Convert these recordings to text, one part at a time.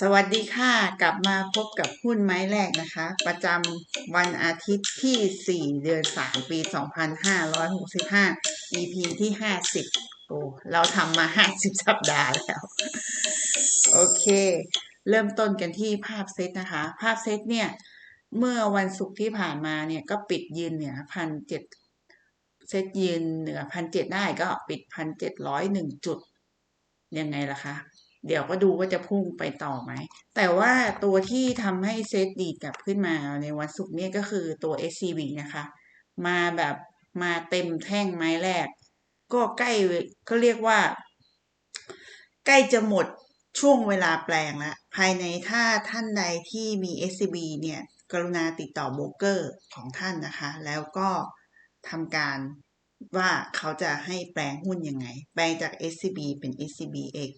สวัสดีค่ะ กลับมาพบกับหุ้นไม้แรกนะคะ ประจำวันอาทิตย์ที่ 4 เดือน 3 ปี 2565 EP ที่ 50 โอ้เราทำมา 50 สัปดาห์แล้ว โอเค เริ่มต้นกันที่ภาพเซตนะคะ ภาพเซตเนี่ย เมื่อวันศุกร์ที่ผ่านมาเนี่ย ก็ปิดยืนเหนือพันเจ็ดเซตยืนเหนือพันเจ็ดได้ก็ปิดพันเจ็ดร้อยหนึ่งจุด ยังไงล่ะคะ เดี๋ยวก็ดูว่าจะพุ่งไปต่อไหม แต่ว่าตัวที่ทำให้เซตดีดกลับขึ้นมาในวันศุกร์เนี่ยก็คือตัว SCB นะคะ มาแบบมาเต็มแท่งไม้แรก ก็ใกล้ก็เรียกว่า ใกล้จะหมดช่วงเวลาแปลงแล้วภายในถ้าท่านใดที่มี SCB เนี่ย กรุณาติดต่อโบรกเกอร์ของท่านนะคะ แล้วก็ทำการว่าเขาจะให้แปลงหุ้นยังไง แปลงจาก SCB เป็น SCBX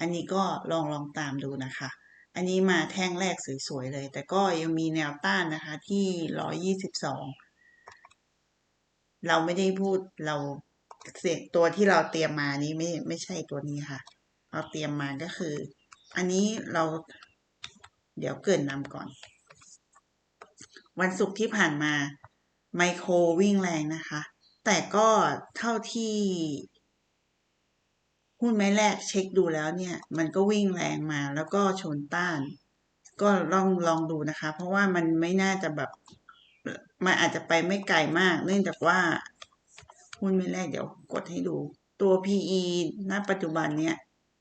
อันนี้ก็ลองลองตามดูนะคะ อันนี้มาแท่งแรกสวยๆเลย แต่ก็ยังมีแนวต้านนะคะที่ร้อยี่สิบสองเราไม่ได้พูดเราเสียงตัวที่เราเตรียมมานี้ไม่ไม่ใช่ตัวนี้ค่ะ เราเตรียมมาก็คือ อันนี้เราเดี๋ยวเกินนำก่อน วันศุกร์ที่ผ่านมาไมโครวิ่งแรงนะคะ แต่ก็เท่าที่ หุ้นไม้แรกเช็คดูแล้วเนี่ย มันก็วิ่งแรงมาแล้วก็ชนต้าน ก็ลองลองดูนะคะ เพราะว่ามันไม่น่าจะแบบมันอาจจะไปไม่ไกลมาก เนื่องจากว่า หุ้นไม้แรกเดี๋ยวกดให้ดู ตัว PE ณ ปัจจุบันเนี่ย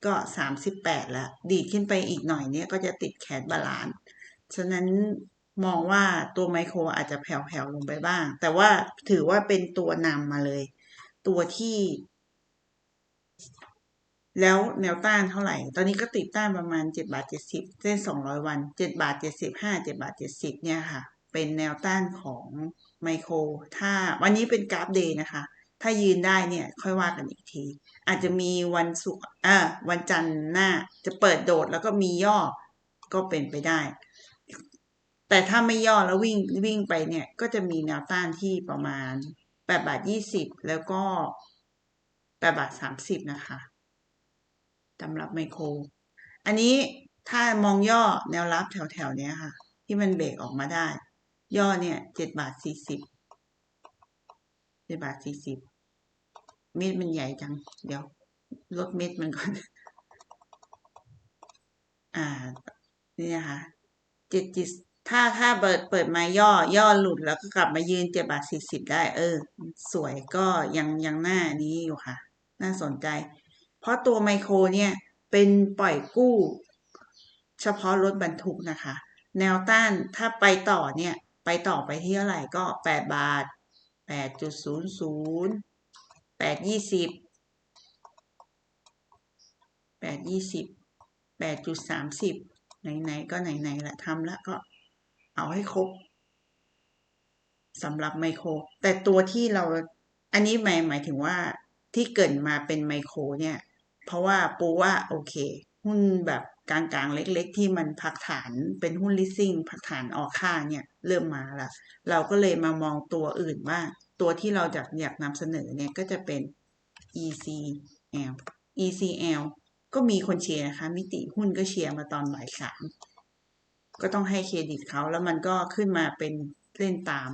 ก็สามสิบแปดแล้ว ดีดขึ้นไปอีกหน่อยเนี่ยก็จะติดแคดบาลานซ์ฉะนั้นมองว่าตัวไมโครอาจจะแผ่วๆลงไปบ้าง แต่ว่าถือว่าเป็นตัวนำมาเลย ตัวที่ แล้วแนวต้านเท่าไหร่ ตอนนี้ก็ติดต้านประมาณเจ็บาทเจ็สิบเส้นสองวันเจ็ดบาทเจ็สิบห้าเจ็ดบาทเจ็สิบเนี่ยค่ะ เป็นแนวต้านของไมโคร ถ้าวันนี้เป็นกราฟเดย์นะคะ ถ้ายืนได้เนี่ยค่อยว่ากันอีกที อาจจะมีวันศุกร์อ่าวันจันทร์หน้าจะเปิดโดดแล้วก็มีย่อก็เป็นไปได้ แต่ถ้าไม่ย่อแล้ววิ่งวิ่งไปเนี่ย ก็จะมีแนวต้านที่ประมาณแปดบาทยี่สิบแล้วก็แปดบาทสามสิบนะคะ สำหรับไมโคร อันนี้ถ้ามองย่อแนวรับแถวๆเนี้ยค่ะ ที่มันเบรกออกมาได้ ย่อเนี่ยเจ็ดบาทสี่สิบเจ็ดบาทสี่สิบเม็ดมันใหญ่จัง เดี๋ยวลดเม็ดมันก่อน อ่า นี่นะคะเจ็ดจิตถ้าถ้าเปิดเปิดมาย่อย่อหลุดแล้วก็กลับมายืนเจ็ดบาทสี่สิบได้ เออ สวยก็ยังยังหน้านี้อยู่ค่ะ น่าสนใจ ราะตัวไมโครเนี่ยเป็นปล่อยกู้ เฉพาะรถบรรทุกนะคะ แนวต้านถ้าไปต่อเนี่ย ไปต่อไปที่เท่าไหร่ก็แปดบาทแปดจุดศูนย์ศูนย์แปดยี่สิบแปดยี่สิบแปดจุดสามสิบไหนๆ ก็ไหนๆละทำแล้วก็เอาให้ครบสำหรับไมโคร แต่ตัวที่เราอันนี้หมายหมายถึงว่าที่เกิดมาเป็นไมโครเนี่ย เพราะว่าปูว่าโอเค หุ้นแบบกลางๆ เล็กๆ ที่มันพักฐานเป็นหุ้นลิสซิ่งพักฐานออกค่าเนี่ยเริ่มมาละเราก็เลยมามองตัวอื่นว่า ตัวที่เราอยากอยากนำเสนอเนี่ยก็จะเป็น ECL ECL ก็มีคนเชียร์นะคะ มิติหุ้นก็เชียร์มาตอนบ่ายสามก็ต้องให้เครดิตเขาแล้วมันก็ขึ้นมาเป็นเล่นตาม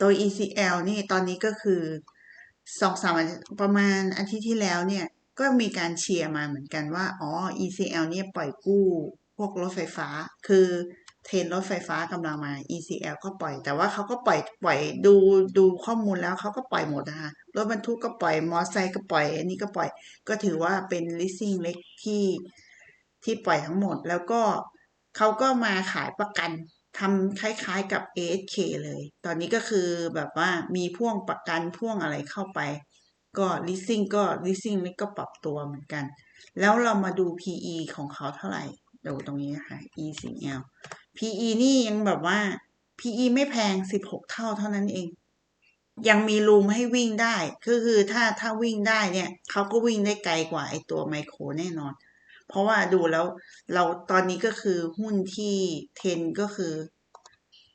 ตัว ECL นี่ตอนนี้ก็คือสองสามประมาณอาทิตย์ที่แล้วเนี่ย ก็มีการเชียร์มาเหมือนกันว่า อ๋อ ECL เนี่ยปล่อยกู้พวกรถไฟฟ้า คือเทรนรถไฟฟ้ากำลังมา ECL ก็ปล่อย แต่ว่าเขาก็ปล่อยปล่อยดูดูข้อมูลแล้วเขาก็ปล่อยหมดนะคะรถบรรทุกก็ปล่อยมอไซค์ก็ปล่อย อันนี้ก็ปล่อย ก็ถือว่าเป็น leasing เล็กที่ที่ปล่อยทั้งหมด แล้วก็เขาก็มาขายประกันทำคล้ายๆกับ ASK เลย ตอนนี้ก็คือแบบว่ามีพ่วงประกันพ่วงอะไรเข้าไป ก็ leasing ก็ leasing นี่ก็ปรับตัวเหมือนกัน แล้วเรามาดู PE ของเขาเท่าไหร่ดูตรงนี้นะคะ ECL PE นี่ยังแบบว่า PE ไม่แพง 16 เท่าเท่านั้นเอง ยังมีรูมให้วิ่งได้คือคือถ้าถ้าวิ่งได้เนี่ยเขาก็วิ่งได้ไกลกว่าไอตัวไมโครแน่นอน เพราะว่าดูแล้วเราตอนนี้ก็คือหุ้นที่เทนก็คือ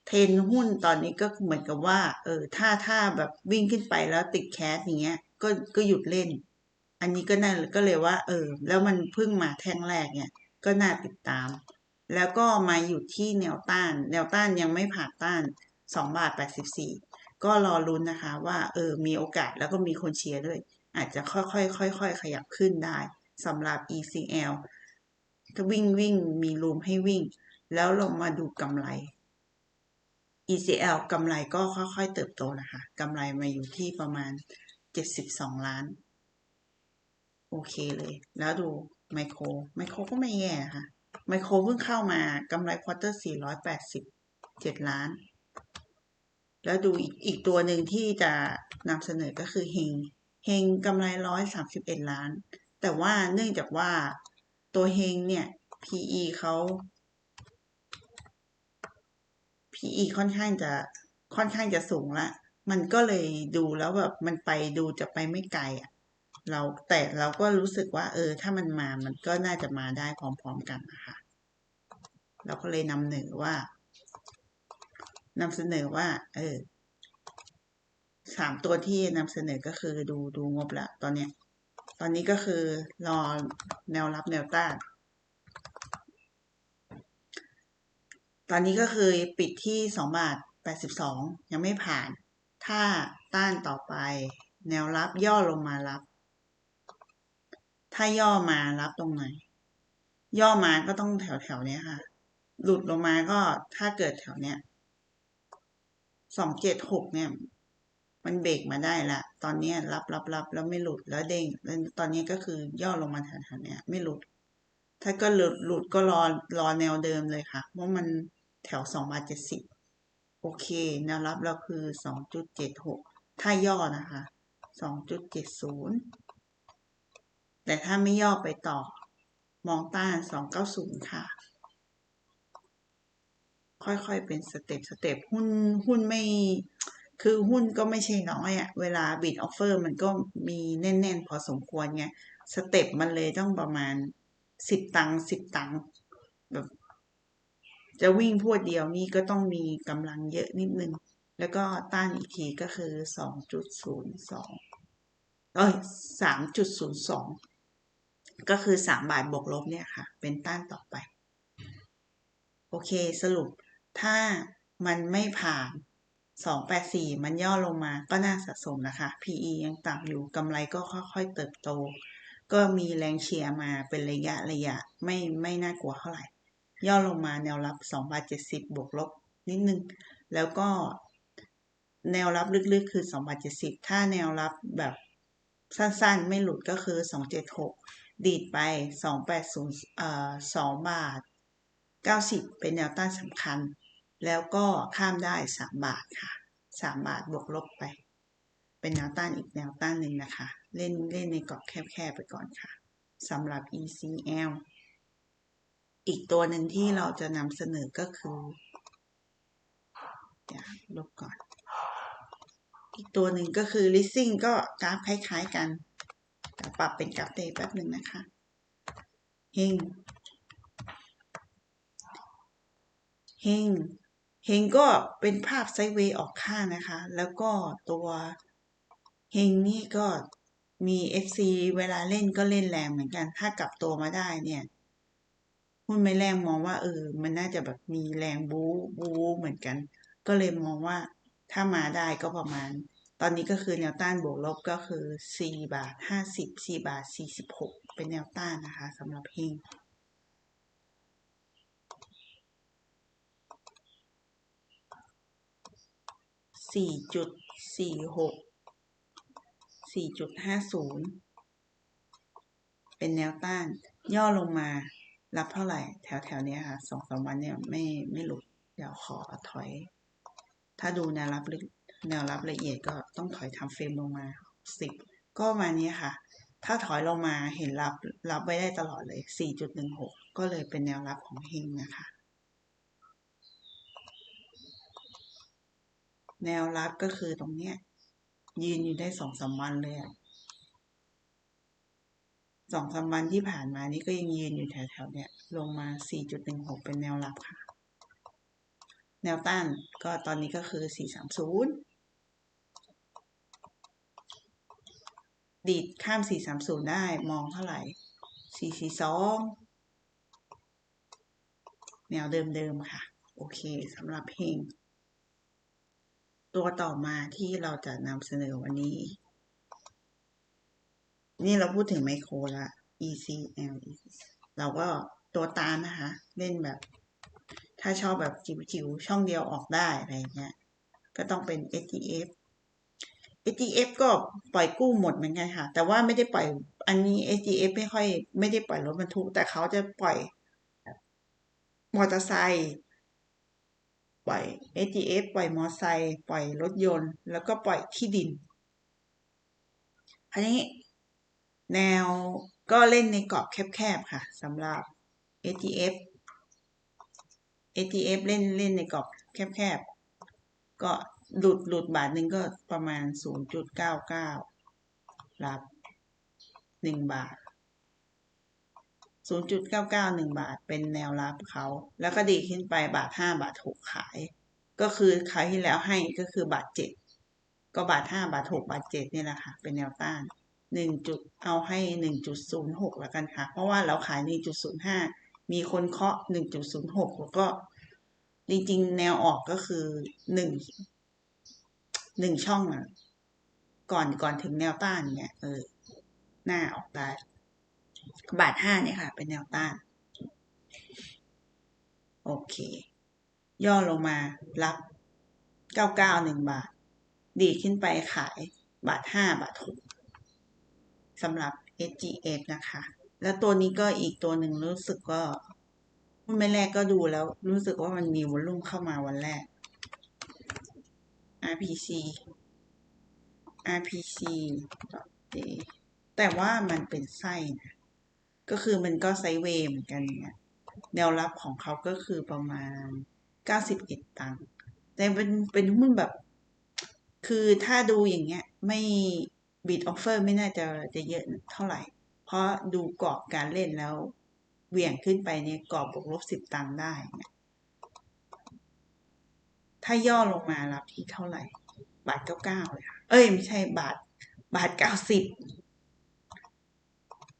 เทนหุ้นตอนนี้ก็เหมือนกับว่า เออ ถ้าถ้าแบบวิ่งขึ้นไปแล้วติดแคสอย่างเงี้ย ก็ก็หยุดเล่น อันนี้ก็น่าก็เลยว่า เออ แล้วมันเพิ่งมาแท่งแรกเนี่ย ก็น่าติดตาม แล้วก็มาอยู่ที่แนวต้าน แนวต้านยังไม่ผ่านต้านสองบาทแปดสิบสี่ก็รอลุ้นนะคะว่า เออ มีโอกาสแล้วก็มีคนเชียร์ด้วย อาจจะค่อยๆค่อยๆขยับขึ้นได้สำหรับ ECL ก็วิ่งวิ่งมีรูมให้วิ่ง แล้วเรามาดูกำไร ECL กำไรก็ค่อยๆเติบโตนะคะกำไรมาอยู่ที่ประมาณ 72 ล้าน โอเคเลย แล้วดูไมโคร ไมโครก็ไม่แย่ค่ะ ไมโครเพิ่งเข้ามากำไรควอเตอร์487 ล้าน แล้วดูอีกอีกตัวหนึ่งที่จะนำเสนอก็คือเฮง เฮงกำไร 131 ล้าน แต่ว่าเนื่องจากว่าตัวเฮงเนี่ย PE เขา PE ค่อนข้างจะค่อนข้างจะสูงละ มันก็เลยดูแล้วแบบมันไปดูจะไปไม่ไกลอะ เราแต่เราก็รู้สึกว่า เออ ถ้ามันมามันก็น่าจะมาได้พร้อมๆกันนะคะเราก็เลยนำเหนอว่านำเสนอว่า เออสามตัวที่นำเสนอก็คือดูดูงบล้วตอนเนี้ย ตอนนี้ก็คือรอแนวรับแนวต้านตอนนี้ก็คือปิดที่สองบาทแปดสิบสองยังไม่ผ่าน ถ้าต้านต่อไป แนวรับย่อลงมารับ ถ้าย่อมารับตรงไหน ย่อมาก็ต้องแถวแถวเนี้ยค่ะ หลุดลงมาก็ถ้าเกิดแถวเนี้ยสองเจ็ดหกเนี่ย มันเบรกมาได้ละตอนนี้รับรับรับแล้วไม่หลุดแล้วเด้งแล้วตอนนี้ก็คือย่อลงมาแถวๆเนี้ย ไม่หลุด ถ้าก็หลุดหลุดก็รอรอแนวเดิมเลยค่ะว่าะมันแถวสองบาทเจ็ดสิบ โอเค แนวรับเราคือสองจุดเจ็ดหกถ้าย่อนะคะสองจุดเจ็ดศูนย์แต่ถ้าไม่ย่อไปต่อ มองต้านสองเก้าศูนย์ค่ะ ค่อยๆ เป็นสเต็ปสเต็ปหุ้นหุ้นไม่คือหุ้นก็ไม่ใช่น้อยอะเวลาบิดออฟเฟอร์มันก็มีแน่น ๆ พอสมควรไง สเต็ปมันเลยต้องประมาณสิบตังสิบตังแบบ จะวิ่งพวดเดียวนี่ก็ต้องมีกำลังเยอะนิดนึง แล้วก็ต้านอีกทีก็คือสองจุดศูนย์สองเอ้ยสามจุดศูนย์สองก็คือสามบาทบวกลบเนี่ยค่ะ เป็นต้านต่อไป โอเคสรุปถ้ามันไม่ผ่าน 284 มันย่อลงมาก็น่าสะสมนะคะ PE ยังต่ำอยู่กำไรก็ค่อยๆเติบโต ก็มีแรงเชียร์มาเป็นระยะระยะไม่ไม่น่ากลัวเท่าไหร่ ย่อลงมาแนวรับ2บาท70 บวกลบนิดนึง แล้วก็แนวรับลึกๆ คือ2บาท70 ถ้าแนวรับแบบสั้นๆ ไม่หลุดก็คือ 276 ดีดไป 280เอ่อ2บาท 90 เป็นแนวต้านสำคัญ แล้วก็ข้ามได้ 3 บาทค่ะ 3 บาทบวกลบไป เป็นแนวต้านอีกแนวต้านหนึ่งนะคะ เล่นเล่นในกรอบแคบๆไปก่อนค่ะสำหรับ ECL อีกตัวหนึ่งที่เราจะนำเสนอก็คือเดี๋ยวลบก่อน อีกตัวหนึ่งก็คือ leasing ก็กราฟคล้าย ๆ กัน แต่ปรับเป็นกราฟเดย์แป๊บหนึ่งนะคะเฮงเฮงเฮงก็เป็นภาพไซด์เวย์ออกข้างนะคะ แล้วก็ตัวเฮงนี่ก็มี FC เวลาเล่นก็เล่นแรงเหมือนกัน ถ้ากลับตัวมาได้เนี่ย หุ้นไม่แรงมองว่าเออ มันน่าจะแบบมีแรงบู๊บู๊เหมือนกัน ก็เลยมองว่าถ้ามาได้ก็ประมาณ ตอนนี้ก็คือแนวต้านบวกลบก็คือ 4 บาท 50 4 บาท 46 เป็นแนวต้านนะคะสำหรับเฮงสี่จุดสี่หกสี่จุดห้าศูนย์เป็นแนวต้าน ย่อลงมา รับเท่าไหร่ แถวแถวนี้ค่ะสองสามวันเนี่ยไม่ไม่หลุด เดี๋ยวขอถอย ถ้าดูแนวรับแนวรับละเอียดก็ต้องถอยทำเฟรมลงมาสิบก็มานี้ค่ะ ถ้าถอยลงมาเห็นรับรับไว้ได้ตลอดเลย 4.16 ก็เลยเป็นแนวรับของเฮงนะคะ แนวรับก็คือตรงเนี้ยยืนอยู่ได้สองสามวันเลยอะ สองสามวันที่ผ่านมานี่ก็ยังยืนอยู่แถวๆเนี้ยลงมา 4.16 เป็นแนวรับค่ะ แนวต้านก็ตอนนี้ก็คือ 430 ดีดข้าม 430 ได้มองเท่าไหร่ 442 แนวเดิมๆค่ะ โอเคสำหรับเพลง ตัวต่อมาที่เราจะนำเสนอวันนี้ นี่เราพูดถึงไมโครละ ECL เราก็ตัวตานะคะ เล่นแบบ ถ้าชอบแบบจิ๋วๆ ช่องเดียวออกได้อะไรเงี้ย ก็ต้องเป็น STF STF ก็ปล่อยกู้หมดเหมือนกันค่ะ แต่ว่าไม่ได้ปล่อยอันนี้ STF ไม่ค่อย ไม่ได้ปล่อยรถบรรทุก แต่เขาจะปล่อยมอเตอร์ไซค์ปล่อย STF ปล่อยมอเตอร์ไซค์ปล่อยรถยนต์ แล้วก็ปล่อยที่ดินอันนี้ แนวก็เล่นในกรอบแคบๆค่ะสำหรับ ATF ATF เล่นเล่นในกรอบแคบๆ ก็หลุดหลุดบาทหนึ่งก็ประมาณ 0.99 รับ 1 บาท 0.991 บาทเป็นแนวรับเขา แล้วก็ดีขึ้นไปบาท 5 บาท 6 ขาย ก็คือขายที่แล้วให้ก็คือบาท 7 ก็บาท 5 บาท 6 บาท 7 นี่แหละค่ะ เป็นแนวต้าน 1จุดเอาให้ 1.06 แล้วกันค่ะ เพราะว่าเราขาย 1.05 มีคนเคาะ 1.06 แล้วก็ จริงๆ แนวออกก็คือ1 1ช่องอะก่อนก่อนถึงแนวต้านเนี่ยเออหน้าออกได้บาท5เนี่ยค่ะ เป็นแนวต้าน โอเค ย่อลงมารับ991บาท ดีขึ้นไปขายบาท5บาท6 สำหรับ SGF นะคะ แล้วตัวนี้ก็อีกตัวหนึ่งรู้สึกก็หุ้นแม่แรกก็ดูแล้ว รู้สึกว่ามันมีวอลลุ่มเข้ามาวันแรก RPC RPC แต่ว่ามันเป็นไส้นะก็คือมันก็ไซเวย์เหมือนกันเนี่ยแนวรับของเขาก็คือประมาณ 91 ตังค์แต่เป็นเป็นหุ้นแบบ คือถ้าดูอย่างเงี้ย ไม่ บิดออฟเฟอร์ไม่น่าจะจะเยอะเท่าไหร่ เพราะดูกรอบการเล่นแล้วเหวี่ยงขึ้นไปเนี่ยกรอบบวกลบสิบตังค์ได้ ถ้าย่อลงมารับที่เท่าไหร่ บาทเก้าเก้าเลยค่ะ เอ้ย ไม่ใช่บาทบาทเก้าสิบ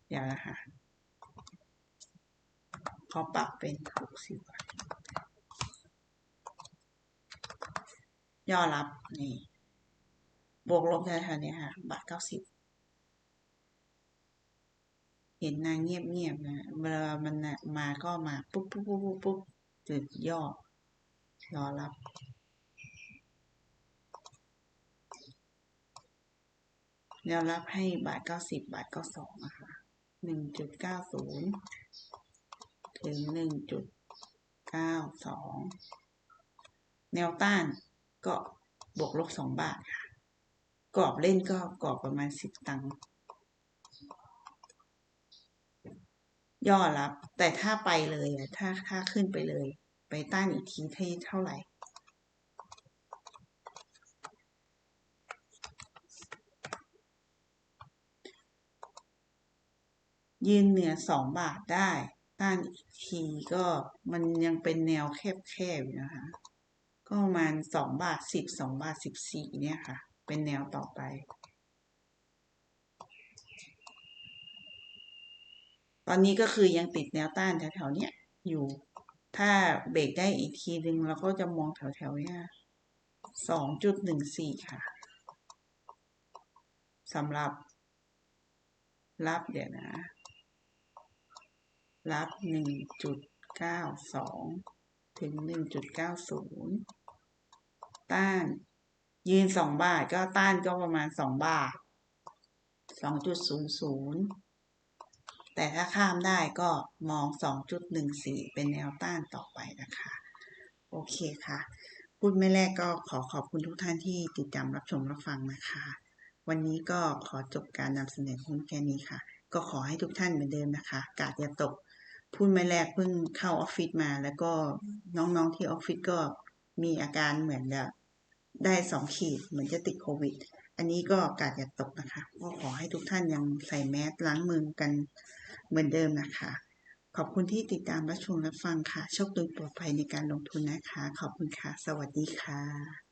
เดี๋ยวนะคะเขาปรับเป็นหกสิบย่อรับนี่ บวกลบแถวๆนี้ค่ะ บาทเก้าสิบเห็นนางเงียบๆนะเวลามันมาก็มาปุ๊บปุ๊บปุ๊บปุ๊บปุ๊บจุดย่อรอรับ แนวรับให้บาทเก้าสิบบาทเก้าสองนะคะหนึ่งจุดเก้าศูนย์ถึงหนึ่งจุดเก้าสองแนวต้านก็บวกลบสองบาทค่ะ กรอบเล่นก็กรอบประมาณสิบตังค์ย่อรับ แต่ถ้าไปเลยอะถ้าถ้าขึ้นไปเลย ไปต้านอีกทีที่เท่าไหร่ยืนเหนือสองบาทได้ ต้านอีกทีก็มันยังเป็นแนวแคบๆอยู่นะคะ ก็ประมาณสองบาทสิบสองบาทสิบสี่เนี่ยค่ะ เป็นแนวต่อไป ตอนนี้ก็คือยังติดแนวต้านแถวๆเนี้ยอยู่ ถ้าเบรกได้อีกทีหนึ่งเราก็จะมองแถวๆเนี้ยสองจุดหนึ่งสี่ค่ะสำหรับ รับเดี๋ยวนะ รับหนึ่งจุดเก้าสองถึงหนึ่งจุดเก้าศูนย์ต้าน ยืนสองบาทก็ต้านก็ประมาณสองบาทสองจุดศูนย์ศูนย์แต่ถ้าข้ามได้ก็มองสองจุดหนึ่งสี่เป็นแนวต้านต่อไปนะคะ โอเคค่ะ พูดไม่แรกก็ขอขอบคุณทุกท่านที่ติดตามรับชมรับฟังนะคะ วันนี้ก็ขอจบการนำเสนอหุ้นแค่นี้ค่ะ ก็ขอให้ทุกท่านเหมือนเดิมนะคะ กาดอย่าตก พูดไม่แรกเพิ่งเข้าออฟฟิศมา แล้วก็น้องๆที่ออฟฟิศก็มีอาการเหมือนแบบ ได้สองขีดเหมือนจะติดโควิด อันนี้ก็กาดอย่าตกนะคะ ก็ขอให้ทุกท่านยังใส่แมสล้างมือกันเหมือนเดิมนะคะ ขอบคุณที่ติดตามรับชมรับฟังค่ะ โชคดีปลอดภัยในการลงทุนนะคะ ขอบคุณค่ะ สวัสดีค่ะ